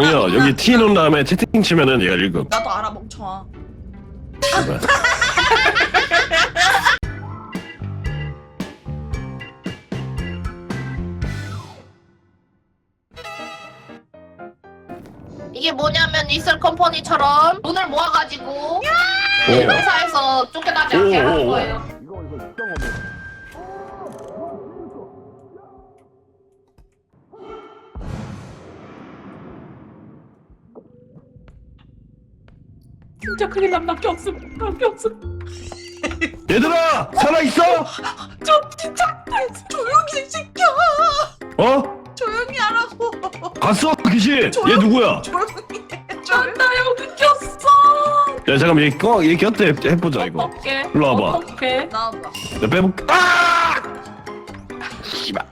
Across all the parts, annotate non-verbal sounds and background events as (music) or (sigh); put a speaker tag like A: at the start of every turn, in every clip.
A: 악녀 여기 T 놓은 다음에 채팅 치면은 얘가 읽음.
B: 나도 알아 멍청아.
C: 이게 뭐냐면 이슬 컴퍼니처럼 돈을 모아가지고
A: 오.
C: 회사에서 쫓겨나지 않게
A: 오, 오,
C: 하는
A: 오.
C: 거예요. 진짜 큰일 남 남게 없음 남게 없음
A: 얘들아 살아 있어?
B: 좀 진짜 조용히 이 새끼야.
A: 어?
B: 조용히 하라고.
A: 갔어 귀신. 얘 누구야?
B: 조용히 해. 조용히.
C: 나요 느꼈어
A: 야 잠깐만 얘 꺼, 얘 꼈대 해- 해보자 이거.
C: 어떡해
A: 일로 와봐.
C: 어떡해
B: 나와봐.
A: 야 빼볼게. 아! 씨발.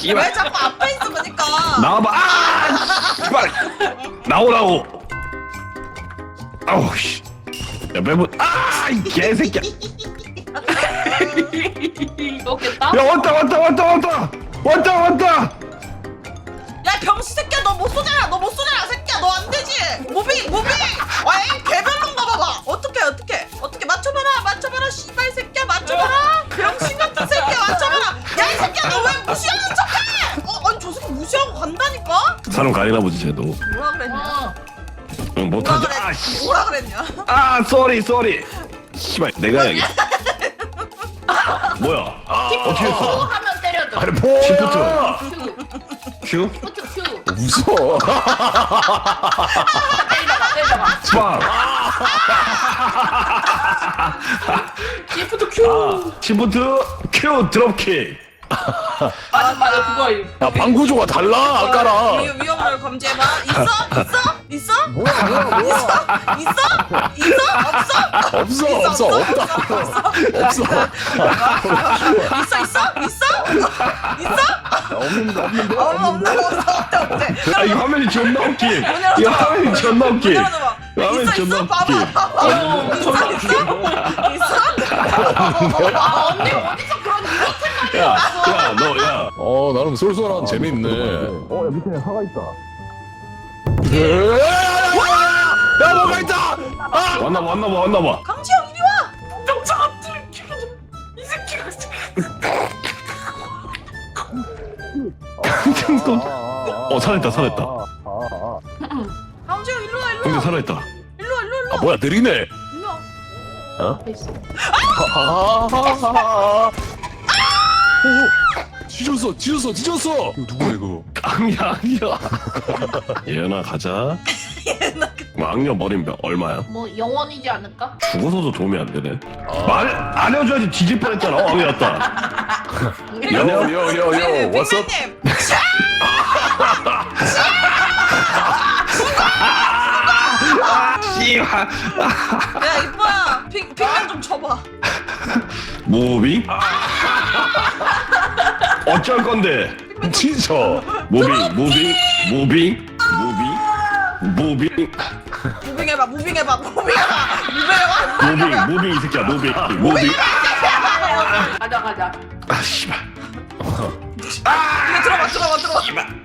A: 씨발.
B: 왜 자꾸 앞에 있으니까.
A: 나와봐. 아! 씨발. 나오라고. 아우 씨. 야 빼보. 아! 이 개새끼야.
C: 이거겠다
A: 야 왔다 왔다 왔다 왔다 왔다 왔다.
B: 야 병신 새끼야 너 못 쏘잖아. 너 못 쏘잖아 새끼야. 너 안 되지. 무빙 무빙. 와이 개별론가 봐봐. 어떻게 어떻게 어떻게 맞춰봐라 맞춰봐라 씨발 새끼야 맞춰봐라. 병신 같은 새끼야 맞춰봐라. 야 이 새끼야 너 왜 무시하는 새끼 무시하고 간다니까.
A: 사람 가리나 보지 쟤도.
B: 뭐라 그랬냐?
C: 어.
A: 응,
B: 뭐라
A: 못하지.
B: 그랬
A: 아 씨.
B: 뭐라 그랬냐?
A: 아 쏘리 쏘리. 씨발 내가 해야겠다. 뭐야? 어떻게
C: 어,
A: 했어?
C: 하면 때려줘
A: 아니 뭐? 시프트.
C: 큐
A: 큐?
C: 큐, 큐.
D: 무서워.
C: 때려봐 때려봐
A: 빵.
C: 시프트 큐
A: 아, 시프트 큐 드롭킥.
C: 맞아 맞아 그거 임
D: 야 방구조가 달라 아까랑.
B: 위, 위험을 검지해봐. 있어? 있어? 있어?
D: 뭐야 뭐야 뭐야.
B: 있어? 있어? 없어?
D: 없어 없어 없다 없어.
B: 있어 있어? 있어? 있어?
D: 없는데 없는데.
B: 어, 없는 거 없어 없대 없대.
A: 아, 이 화면이 존나 웃김. 이. 화면이 존나
B: 문
A: 웃김.
B: 열어줘봐.
A: 라면
B: 있어
A: 존나
B: 있어? 봐봐
A: 웃기.
B: 봐봐. 있어 있어? 있어?
C: 아 언니 어디서 그런 이렇게
A: 야, 야, 너, 야.
D: 어 나름 쏠쏠한 재밌네.
A: 어, 야, 밑에 화가 있다.
D: 야 뭐가 있다.
A: 왔나 봐, 왔나 봐, 왔나 봐.
B: 강지영 이리 와.
C: 병장 들키고 이 새끼가
A: 어, 살아있다, 살아있다.
B: 강지영 일로 와 일로
A: 근데
B: 와.
A: 살아있다.
B: 일로 와 일로 와 일로
D: 아
B: 와.
D: 뭐야 느리네.
B: 일로 와.
C: 있어
D: 오, 뒤졌어 뒤졌어 뒤졌어. 이거 누구야 이거?
A: 악녀, 악녀. 예연아, 가자. 뭐, 악녀 머리 몇, 얼마야?
C: 뭐 영원이지 않을까?
A: 죽어서도 도움이 안 되네. 말 안 해줘야지 뒤질 뻔했잖아. 어, 악녀였다.
D: 요요요요 what's up?
B: 빅맨님.
A: 씨발.
B: 야 이뻐야. 빅 빅맨 좀 쳐봐.
A: 무빙? (laughs) 어쩔 건데?
D: 진짜.
A: 무빙, 무빙, 무빙, 무빙, 무빙,
B: 무빙 해봐 무빙 해봐 무빙 해봐 무빙 해봐.
A: 무빙, 무빙 이 새끼야, 무빙, 무빙.
C: 가자 가자
A: 아, 씨발.
B: 이거 들어봐 들어봐 들어봐.
A: 씨발.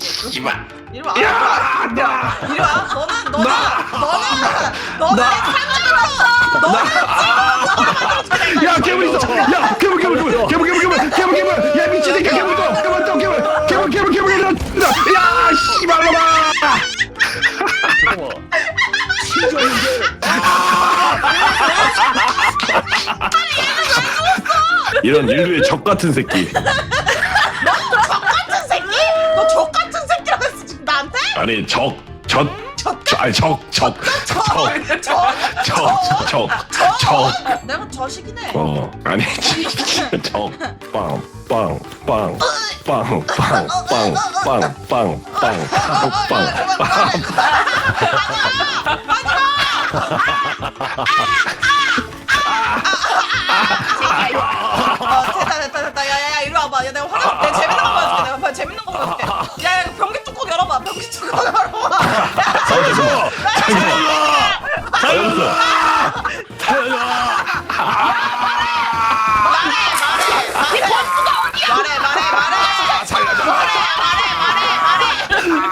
A: 씨발.
B: 이리 와. 이리 와. 이리 와. 너는 너는 너는 너는 살만해봤어. 너는
A: 야, 괴물 있어. 야, 괴물, 괴물, 괴물, 괴물, 괴물, 괴물, 괴물, 괴물. 야, 미친 새끼야, 괴물 또, 괴물 또, 괴물, 괴물, 괴물, 괴물, 괴물. 야, 씨발 놈아.
D: 진짜 이게.
A: 이런 인류의 적 새끼.
B: 같은 새끼?
A: 아니, 적, 적, 적, 아니, 적, 적, 적,
B: 저,
A: 적, 적, 적.
B: 내가 저식이네.
A: 어, 아니, 적, 빵, 빵, 빵, 빵, 빵, 빵, 빵, 빵, 빵, 빵, 빵.
B: 어, 됐다 됐다 됐다. 야 야 야 이리 와봐. 야 내가 화나. 내가 재밌는 거 보여줄게. 내가 봐 재밌는 거 보여줄게. 야 야 변기 토끼 죽어가라.
A: 어디서? 잘라! 잘라! 말해 말해
B: 말해. 말해 말해 말해 말해.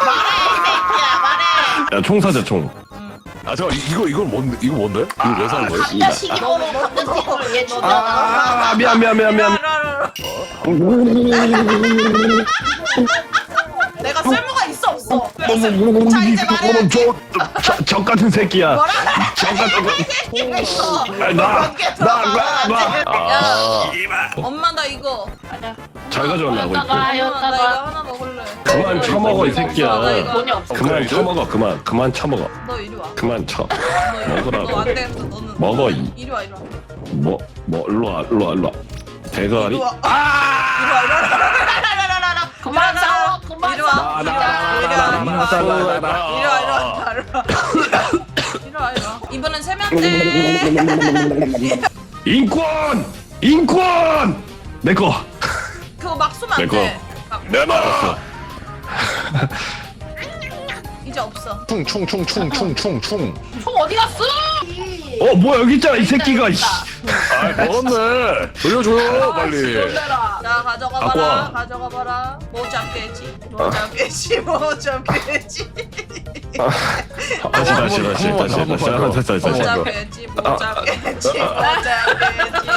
D: 말해 이
B: 새끼야 말해.
A: 야, 총 사자, 총.
D: 아, 잠깐, 이거 이거 뭔, 이거 뭔데? 이거 왜 사는 거야?
C: 감자 시기로 감자 시기로 얘 죽여. 아,
A: 미안, 미안, 미안, 미안.
B: 어? 자 이제 말해.
A: 저저 같은 새끼야.
B: 뭐라?
A: 저 같은 거.
B: 새끼가 있어.
A: 나나 나나
D: 아
B: 엄마 나 이거.
A: 잘 가져왔나
B: 이거 하나 먹을래.
A: 그만 처먹어 이 새끼야.
C: 돈이 없어.
A: 그만 처먹어 그만 그만 처먹어
B: 너 이리 와.
A: 그만 쳐.
B: 너
A: 먹으라고.
B: 너안 되겠어. 너는.
A: 먹어, 이.
B: 이리 와 이리 와.
A: 뭐 뭐 일로 와 일로 와 일로 와. 대가리.
B: 이리 와. 아! 이리 와 이리 와. 이리 와, 이리 와, 이리 와.
C: 그만 싸워.
B: 이리 와. 이리 와. 이리 와. 이리 와. 이리 와 이리 와. 이리 와 이리 와. 이번엔 세 명째.
A: 인권 인권 내 거
B: 그거 막 쏘면
A: 안내 거.
B: 돼. 막
A: 내놔.
B: 이제 없어.
D: 충충충충충충충
C: 총 어디 갔어?
A: 어 뭐야 여기 있잖아 이 새끼가. 씨.
D: 아 먹었네 돌려줘요 빨리
C: 놀래라.
B: 자 가져가
A: 갖고
B: 봐라.
A: 와.
B: 가져가 봐라. 뭐 잡겠지? 뭐 잡겠지? 뭐 잡겠지?
A: 다시 다시 다시
D: 한 번만
A: 다시
D: 더,
A: 다시
D: 한 번만
A: 다시 다시
D: 더.
B: 뭐
A: 다시.
B: 잡겠지? 뭐 잡겠지? 뭐 잡겠지?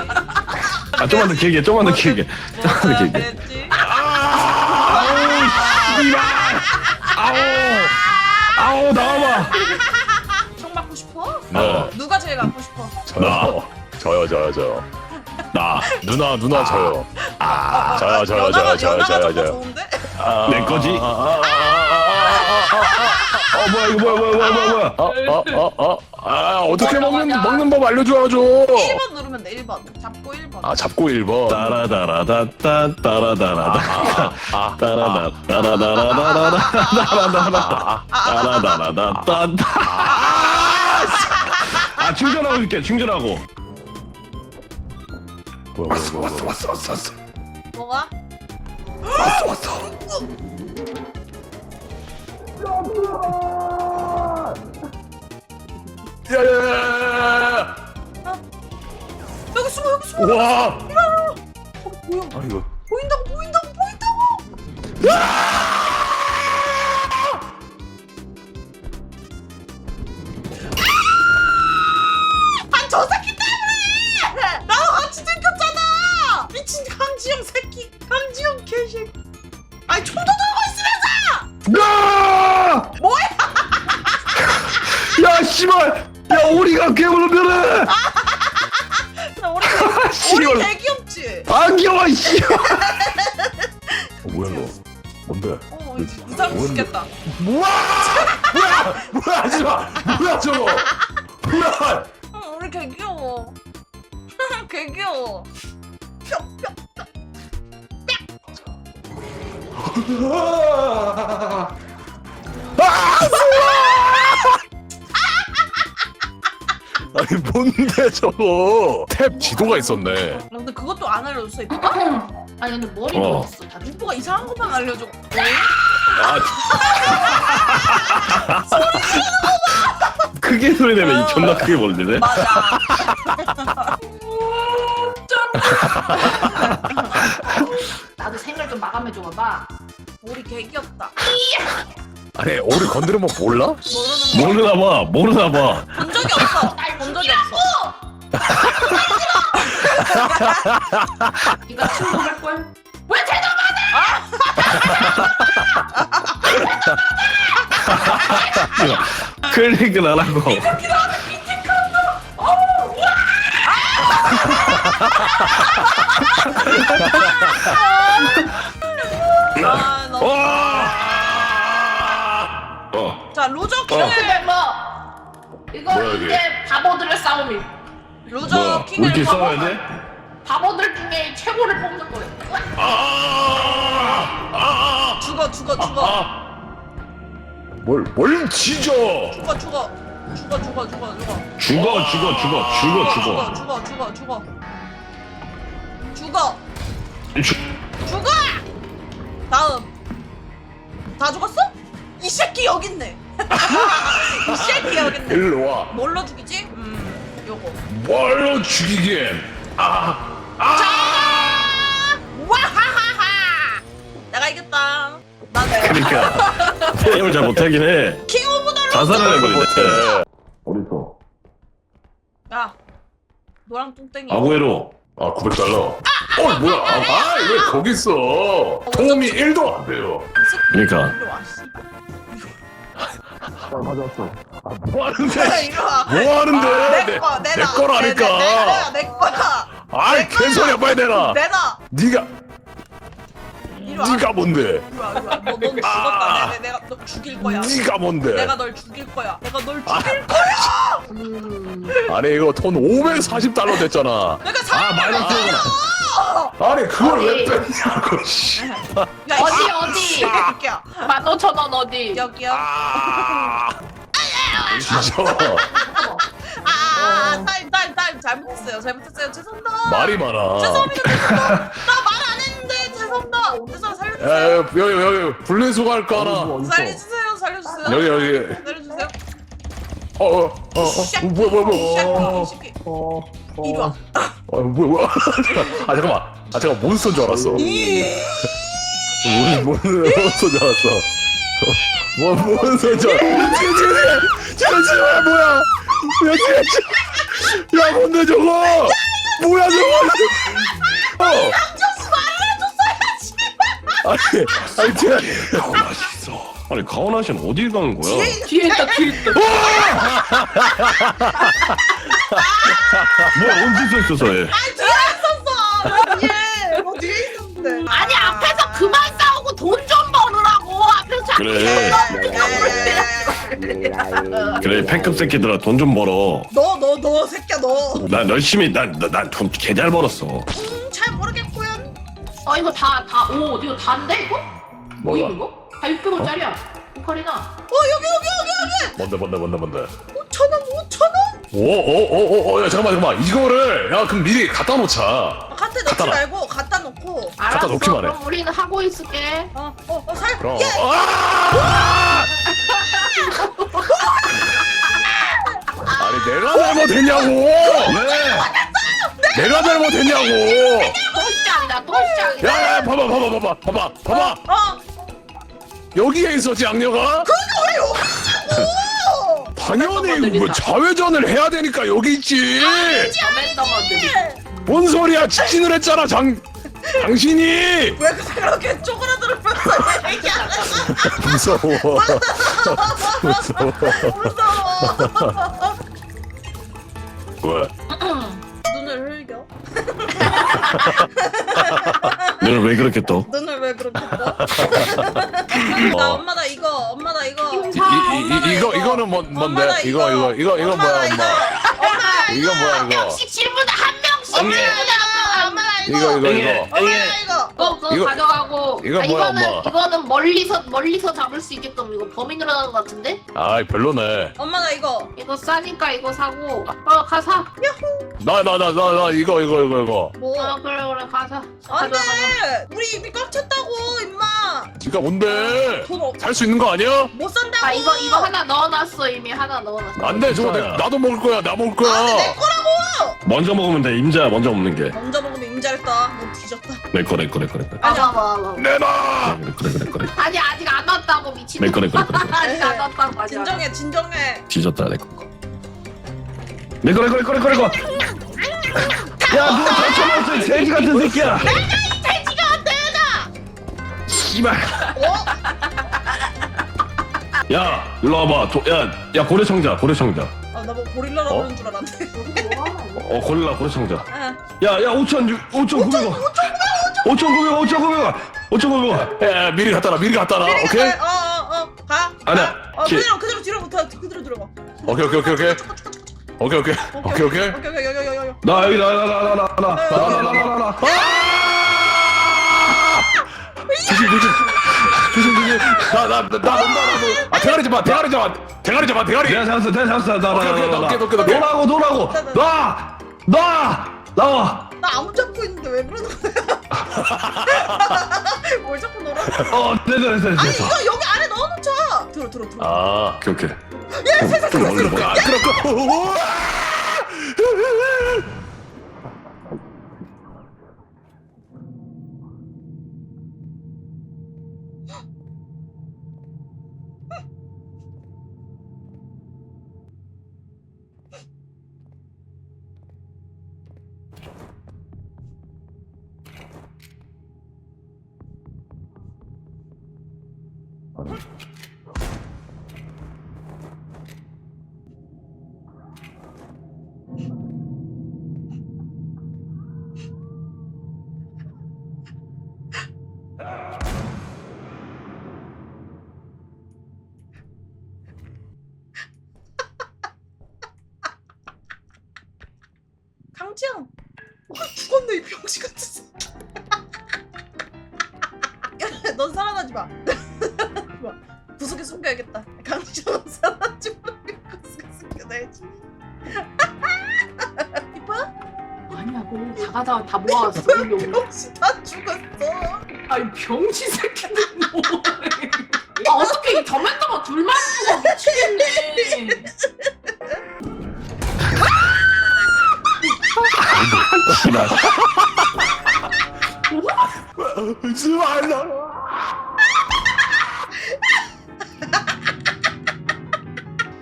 A: 아 좀만 더 길게 좀만 더 길게
B: 뭐
A: 좀만 더 길게.
B: 잡겠지?
A: 씨발. 아우 아우 나와봐.
B: 총 맞고 싶어?
D: 네.
B: 제일 갖고 싶어?
D: 저요 저요 저요 저요
A: 나.
D: 누나 누나 저요 아 저요 저요
B: 연하가
D: 저요 저요
B: 연하가
D: 저요 저요
B: 좋은데?
A: 내 거지? 어 뭐야 이거 뭐야 뭐야 뭐야 뭐야 뭐야.
D: 어어어어아 어떻게 먹는. 먹는 법 알려줘야죠
B: 1번 누르면 돼 1번 잡고 1번
D: 아 잡고 1번
A: 따라다라다따 따라다라다 따라다 따라다라다라다 따라다라다따 아 충전하고 있게 충전하고.
D: 뭐야 뭐야 뭐야 뭐야.
A: 왔어 왔어 왔어
B: 뭐가?
A: 왔어. 왔어
D: 야야야야야야.
B: 여기 숨어 여기 숨어.
D: 와.
B: 보여
D: 아 이거.
B: 보인다고 보인다고 보인다고. 아 미친 강지영 새끼 강지영 개새끼. 아니 총도 들고 있으면서!
A: 야!
B: 뭐야 (laughs)
A: 야 씨발! 야 우리가 괴물면은!
B: 나 우리 개,
A: 씨발.
B: 우리 개 귀엽지?
A: 안 귀여워 씨
D: 어, 뭐야 이거? 뭔데?
B: 어 이상 죽겠다.
D: 뭐야? 뭐야? 뭐야 하지마 뭐야 저거? 뭐야?
B: 어, 우리 개 귀여워. (laughs) 개 귀여워
D: 아니 뭔데 저거? 탭 지도가 있었네.
B: 근데 그것도 안 알려줬어 이거. (laughs)
C: 아니 근데 머리
A: 어.
C: 먹었어. 다
B: 오빠가 이상한 것만 알려줘
A: 크게 (laughs) 소리 내면 이 존나 크게 벌리네.
B: 맞아 (laughs)
C: 나도 생각 좀 마감해 줘 봐봐.
B: 우리 개 귀엽다.
D: 아니 오리 건드리면 몰라?
B: 모르는
A: 모르나 봐 모르나 봐.
B: 거본 적이 없어. 본 적이 없어.
C: 네가 충분할 걸. 왜 대답
A: 클릭을 안 하고
B: 아, 너무-
A: 와! 어.
B: 자 루저 킹을
C: 멤버 이거
D: 뭐야, 이게?
C: 이제 바보들의 싸움이
B: 루저
A: 뭐야?
B: 왜 킹을 이렇게
A: 싸워야 돼?
C: 바보들 중에 최고를 뽑는 거예요
A: 아! 아!
B: 아, 아, 아 죽어 죽어 아! 죽어
A: 아!
D: 뭘, 뭘 지져?
B: 죽어 죽어 죽어 죽어 죽어 죽어
A: 죽어, 죽어, 죽어, 죽어, 죽어.
B: 죽어 죽어 죽어 죽어
A: 죽
B: 죽어! 다음. 다 죽었어? 이 새끼 여기 있네. (laughs) 이 새끼 여기 있네.
D: 일로 와.
B: 뭘로 죽이지? 음 요거.
D: 뭘로 죽이긴 아
B: 와하하하! 내가 이겼다. 난
A: 그러니까 (laughs) 게임을 잘 못하긴 해.
B: 킹 오브 더
A: 자, 자살을 해버리네.
D: 네.
A: 어딨어?
B: 야 노랑 뚱땡이.
A: 아구에로.
D: 아 900달러 어 뭐야 아왜 거기 있어 도움이 1도 안 돼요
A: 그러니까.
B: 이리 와 씨발
D: 뭐 하는데 와뭐 하는데
B: 내
D: 내,
B: 거,
D: 내. 거라니까
B: 내, 내, 내놔, 내 거야.
D: 아이 개소리야 빨리 내놔
B: 내놔.
D: 네가. 네가 뭔데
B: 이리 와, 이리 와. 너, 넌 죽었다. 내, 내, 내가 너 죽일 거야.
D: 네가 뭔데
B: 내가 널 죽일 거야. 내가 널
D: 아.
B: 죽일
D: 아니 이거 돈 540달러 됐잖아
B: 내가
A: 아,
B: 살인
A: 마이너스.
D: 아니 그걸 왜
C: 아니.
D: 뺐냐고 씨.
B: 야,
C: 어디,
B: 이
C: 어디?
B: 새끼야.
C: 만 오천 원 어디?
B: 여기요.
D: 아 진짜
B: 아, 타임, 타임, 타임. 잘못했어요. 잘못했어요. 죄송합니다.
D: 말이 많아
B: 죄송합니다. 죄송합니다. 나말 안 죄송합니다. 죄송 살려주세요.
D: 야, 여기 여기 여기. 분리수거 할 거 하나.
B: 살려주세요. 살려주세요.
D: 여기 여기.
B: 살려주세요.
D: 어 어 어 어, 어,
B: 씨,
D: 뭐야 뭐야 뭐야.
B: 이 새끼. 이리 와.
D: 어 뭐야 뭐야. (laughs) 아 잠깐만. 아 잠깐 몬스터인 줄 알았어.
B: 이-
D: 뭔 몬스터인 줄 알았어. 뭐 몬스터인 줄 알았어. 지금 지금 지금 지금 뭐야. 야 지금 야 뭔데 저거? 뭐야 저거? 어 아니 아니 제가
A: 맛있어. 아니 가오나 씨는 어딜 가는 거야?
C: 뒤에 있다, 뒤에 있다.
A: 뭐 (laughs) 언제 서 있어서 해?
B: 아, 뒤에 있었어. 예, 뭐 뒤에 있었는데.
C: 아니, 앞에서 그만 싸우고 돈 좀 벌으라고. 앞에서 자꾸
A: 그래.
C: 어.
A: 그래 팬급 새끼들아 돈 좀 벌어.
B: 너, 너, 너, 새끼야, 너.
A: 난 열심히 난난돈 개잘 벌었어.
B: 음, 잘 모르겠고 요.
C: 어, 이거 다, 다, 오, 이거 다인데, 이거? 뭐
D: 뭐야
C: 이거? 다 600원짜리야. 오카리나.
B: 어, 여기, 여기, 여기, 여기.
D: 뭔데 뭔데 뭔데 뭔데
B: 5천 원, 5천원?
D: 오오오오야 잠깐만 잠깐만 이거를 야 그럼 미리 갖다 놓자
B: 갖다 넣지
D: 갖다 놔.
B: 말고 갖다 놓고.
C: 알았어,
D: 놓기만 해.
C: 그럼 우리는 하고 있을게.
B: 어, 어, 어, 살.
D: 그럼
B: 예.
D: 아! 아니 내가 잘못했냐고
A: 왜?
D: 내가 잘못했냐고
C: 또 시작이다, 또 시작이다.
D: 야 봐봐 봐봐 봐봐 봐봐 봐봐.
B: 어,
D: 여기에 있었지 악녀가?
B: 어.
D: 당연히 뭐 자회전을 해야 되니까 여기 있지.
C: 어맨더머들이.
D: 뭔 소리야 직진을 했잖아 장 당신이.
B: 왜 그렇게 쪼그라들으면서 얘기하는
D: 무서워. 무서워.
B: 무서워.
D: 왜
A: 너는 왜 그렇게 떠?
B: 눈을 왜 그렇게 떠? (laughs)
D: 어.
B: 나 엄마 나 이거, 엄마 나 이거.
C: 이,
D: 이, 이, 이거 이거는 뭐, 뭔데
B: 엄마 나
D: 이거 이거 이거 이거
B: 엄마
D: 뭐야
B: 나 이거.
D: 엄마
B: 엄마
D: 이거 뭐야
C: 한
D: 이거
C: 명씩 질문 한 명씩
B: 엄마
C: 질문
B: 이거. 엄마 나 이거.
D: 이거 이거 이거
B: 엄마 나 이거.
C: 그거 그거
D: 이거-
C: 가져가고
D: 이거
C: 아,
D: 뭐야,
C: 이거는
D: 엄마?
C: 이거는 멀리서 멀리서 잡을 수 있게끔 이거 범위 늘어나는 것 같은데
D: 아이 별로네
B: 엄마 나 이거.
C: 이거 싸니까 이거 사고 어 가사
D: 나 나 나 나 나 이거 이거 이거 이거
B: 뭐?
C: 어 그래 그래
B: 안돼.
C: 가져가 가져가.
B: 우리 입이 꽉 찼다고 임마.
D: 지가 뭔데
B: 돈 없.
D: 살 수 있는 거 아니야?
B: 못 산다고.
C: 아 이거 이거 하나 넣어놨어 이미 하나 넣어놨어
D: 안돼 저거 내, 나도 먹을 거야 나 먹을 거야
B: 아, 내 거라고.
A: 먼저 먹으면 돼. 임자 먼저 먹는 게.
B: 먼저 먹으면 임자랬다. 너 뒤졌다.
A: 내 거, 내 거, 내 거, 내 거.
C: 아 봐봐 봐봐
D: 내놔
A: 그래, 그래, 그래, 그래.
C: 아니 아직 안 왔다고 미친
A: 내 거, 내 거, 내 거. 내 거. (laughs)
C: 아직 안 왔다고 아직 안
B: 진정해, 진정해.
A: 뒤졌다, 내 거. 내 거, 내 거, 내 거, 내 거, 내 거. 야, 누가 이 돼지 같은 새끼야.
B: 돼지가 내가.
A: 씨발.
B: 어?
A: 야, 일로 와봐. 도, 야, 야, 고래 청자, 고래 청자.
B: 아, 나 뭐 고릴라라고
A: 어?
B: 그러는 줄 알았네.
A: 어, 고릴라, 고래 청자.
B: 아,
A: 야, 야, 5천, 5,900원. 5,900원, 5,900원. 5,900원.
D: 야, 야 미리 갖다 놔 미리 갖다 놔 오케이
B: 가. 어, 어, 어. 가.
A: 아니야.
B: 어,
A: 기-
B: 그대로 그대로 뒤로 붙어. 그대로 들어가.
D: 오케이 오케이 오케이 오케이 오케이 오케이 오케이 오케이 오케이
B: 오케이, 오케이, 오케이, 오케이, 오케이.
A: 나 여기 나 나 나 나 나 나 나 나 나나나
D: 조심 조심 조심 조심 나나나 논다 나도 아 대가리 잡아 대가리 잡아 대가리 잡아 대가리
A: 내가 잡았어 내가 잡았어
D: 오케이, 오케이,
A: 나나나나
D: 넘게, 넘게, 넘게.
A: 너라고 너라고 나나 나와
B: 나 아무 잡고 있는데 왜 그러는 거야? 뭘 자꾸 놀아?
A: 어 됐어 됐어
B: 아니
A: 됐어
B: 이거 여기 안 들어 들어 들어.
D: 아,
A: 오케이 오케이.
B: 예, 세상
D: 세상 세상.
A: 끌어
D: 끌어.
B: 강지영. 어, 죽었네 이 병신 같은 새끼. 야, (laughs) 넌 살아나지 마. 마. (laughs) 구석에 숨겨야겠다. 강지영 넌 살아나지 마. (laughs) 구석에 숨겨놔야지. 이뻐?
C: 아니야고 다 가다가 다 모아왔어.
B: 병신 다 죽었어.
C: 아니 병신 새끼들 뭐해? 아 어떻게 이 더맨더머 둘만 죽어 미치겠네.
A: 씨발.
D: 나.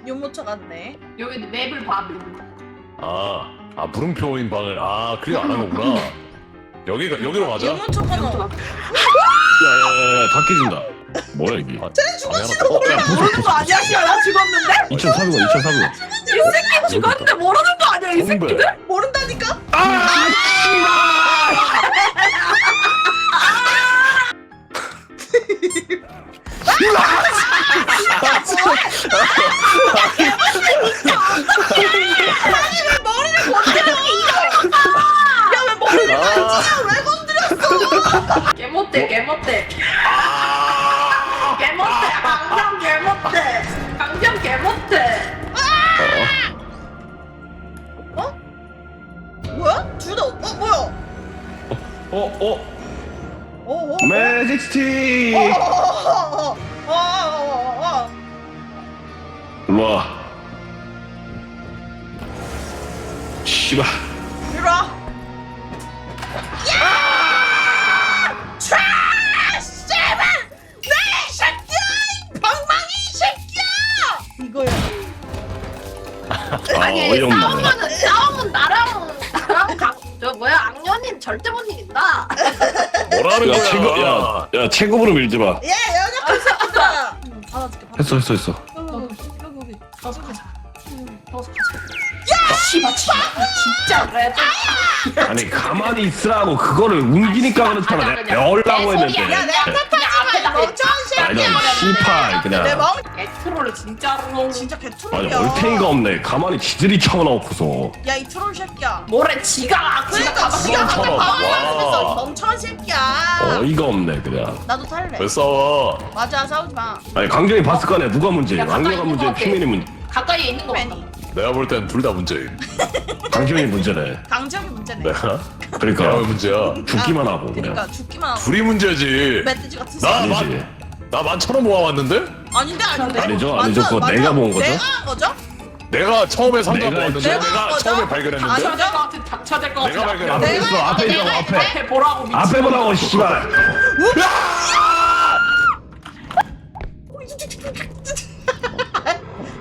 B: 유모차 같네.
C: 여기 맵을 봐.
D: 아, 아 물음표인 방을 아 그게 안한 거구나. 여기가 여기로 가자.
B: 유모차가 너.
A: 야야야야 다 깨진다. 뭐야 이게?
D: 아, 죽었지도
A: 어, 야 부숴 부숴.
C: 아니야 나 죽었는데?
A: 2,400원 2,400원.
C: 이 새끼 죽었는데 모르는 거 아니야 이. 새끼들?
B: 모른다니까? 야왜 머리를
D: 아,
B: 왜 건드려?
C: 개못돼 개못돼
B: 어
A: 어. 어
B: 어.
A: 매직 스틱. 일로 와. 씨발.
B: 이리 와. 야! 촤! 씨발! 내 새끼야! 이 방망이 새끼야! 이거야.
A: 아
C: 아니
A: 어이없네.
C: 싸우면은 싸움은 나랑 나랑 강, 저 뭐야 악년인 절대 못 이 긴다
D: 뭐라는
A: 야
D: 거야?
A: 체급 야 야 체급으로 밀지 마.
B: 야 여기 새끼들아. 응, 받아줄게. 받아줄게.
A: 했어 했어 했어.
B: 여기 여기 여기.
C: 야 씨발 진짜 진짜 그래
A: 아니 가만히 있으라고 그거를 옮기니까 그렇잖아. 내가 배우려고
C: 내
A: 했는데.
C: 야
B: 내가 탓하지 멍청한
A: 아니
B: 새끼야.
A: 넌 씨팔
B: 내
A: 그냥.
B: 멍.
C: 개트롤 진짜로
B: 진짜
A: 아니
B: 개트롤이야.
A: 얼탱이가 없네. 가만히 지들이 쳐놓고서.
B: 야이 트롤 새끼야.
C: 뭐래 지가 지가
B: 그러니까
C: 다
B: 지가 방황을 하면서
D: 와.
B: 이 멍청한 새끼야.
A: 어이가 없네 그냥.
B: 나도 탈래.
D: 왜 싸워?
B: 맞아 싸우지 마.
A: 아니 강정이 봤을 거 아니야. 누가 문제야?
C: 야, 가까이
A: 왕녀가
C: 있는
A: 문제,
C: 것 같아.
A: 피민이 문제.
C: 가까이에 있는 거 같다
D: 내가 볼 땐 둘 다 문제임. (laughs)
A: 강정이 문제네.
B: 강지혁이 문제네.
D: 내가? 내가 왜
A: 그러니까
D: 문제야?
A: 죽기만 하고 그냥.
B: 그러니까 죽기만 하고
D: 둘이 문제지.
B: 멧돼지 같은
D: 나
B: 새끼.
A: 아니지.
D: 나 만천원 모아왔는데?
B: 아닌데 아닌데.
A: 아니죠, 아니죠. 그거 내가 모은 거죠?
B: 내가 한 거죠?
D: 내가 처음에 상자
A: 내가
D: 모았는데
B: 내가
D: 내가? 처음에 발견했는데
B: 아니죠?
C: 닥쳐야 될것 같은 닥쳐야 될것 같은
D: 내가 발견했는데
A: 앞에
B: 내가
A: 있어. 앞에
C: 내가
A: 앞에.
C: 앞에 보라고 미친
A: 앞에 보라고 씨발.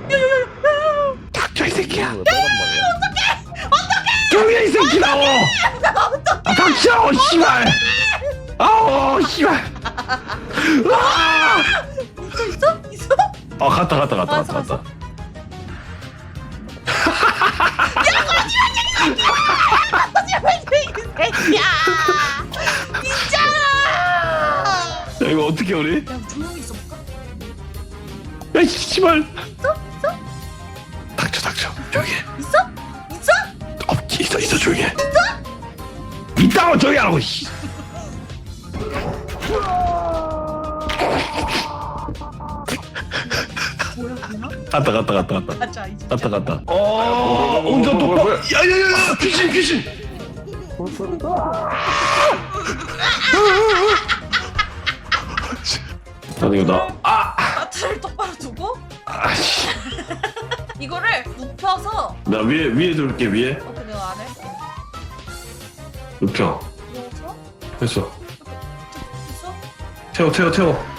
A: 이 새끼야. 조용히 이 새끼 나오. 아, 닥쳐 씨발. 아우 씨발. 아!
B: 있어 있어? 어
A: 갔다 갔다 갔다 갔다 갔다.
B: 이 새끼야. 있잖아.
A: 야 이거 어떻게 우리?
B: 야 조용히 있어볼까?
A: 야이 씨발. 닥쳐 조용히 해.
B: 있어 있어?
A: 어 있어 있어 조용히 해. 있다고 조용히 하라고 씨.
B: 뭐야?
A: 갔다 갔다 갔다 갔다.
B: 가자 이제.
A: 갔다 갔다. 어, 운전 똑바로.
D: 뭐야.
A: 야야야, 귀신 귀신. 아니 이거 나. 아,
B: 마트를 똑바로 두고
A: 아씨.
B: 이거를 눕혀서
A: 나 위에 위에 둘게 위에.
B: 어떻게 내가 안 해?
A: 눕혀.
B: 누워서
A: 됐어.
B: 있어?
A: 태워 태워 태워.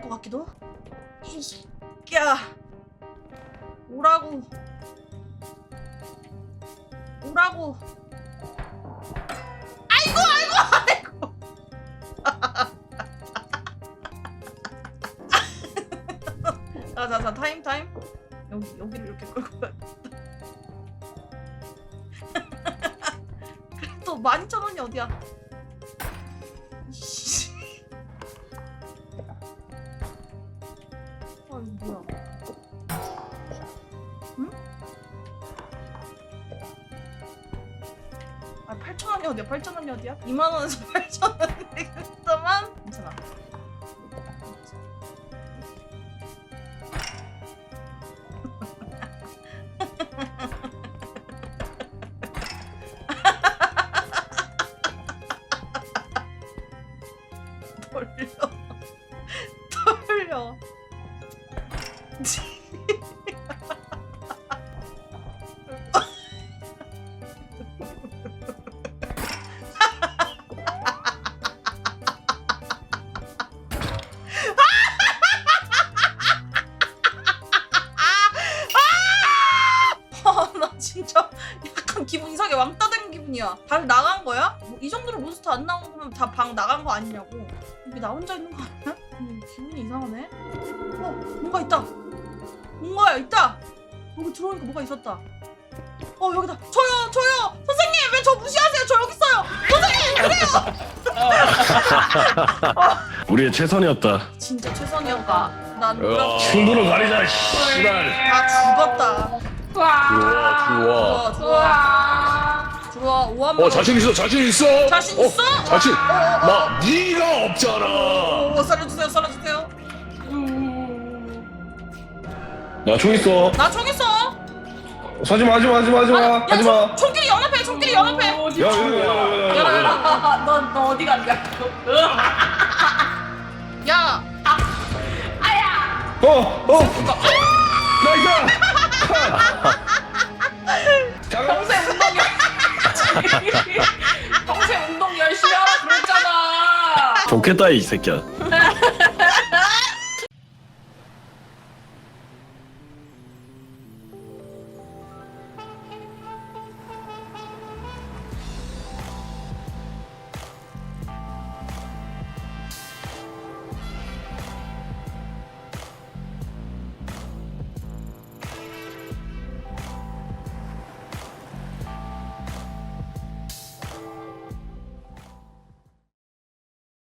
B: 것 같기도. 이 새끼야. 오라고. 오라고. 아이고 아이고 아이고. (laughs) 자자자 타임 타임. 여기 여기를 이렇게 끌고 가. (laughs) 그래도 12,000원 8,000원 발 나간 거야? 뭐, 이 정도로 몬스터 안 나온 거면 다 방 나간 거 아니냐고. 여기 나 혼자 있는 거 아니야? 음, 기분이 이상하네. 어, 뭔가 있다. 뭔가 있다. 여기 들어오니까 뭐가 있었다. 어, 여기다. 저요, 저요. 선생님, 왜 저 무시하세요? 저 여기 있어요. (laughs)
A: 우리의 최선이었다.
B: 진짜 최선이었다. 난 노력
A: 승부를 가리자. 씨발.
B: 다 죽었다.
C: 와.
D: 좋아 좋아
B: 좋아, 좋아.
C: 와.
B: 좋아, 오한번.
D: 어 자신 있어 자신 있어
B: 자신
D: 어,
B: 있어?
D: 자신 나 네가 없잖아
B: 오, 살려주세요, 살려주세요.
A: 나 총 있어.
B: 나 총 있어.
A: 하지마 하지마 하지마 하지마
B: 아, 야,
A: 하지마.
B: 총, 총끼리 연합해, 총끼리 연합해.
C: 어디?
A: 야, 야, 야, 야, 야, 야, 야.
C: 너너 어디 간다?
B: 야,
C: 아야.
A: 어, 어. 좋겠다 이 새끼야.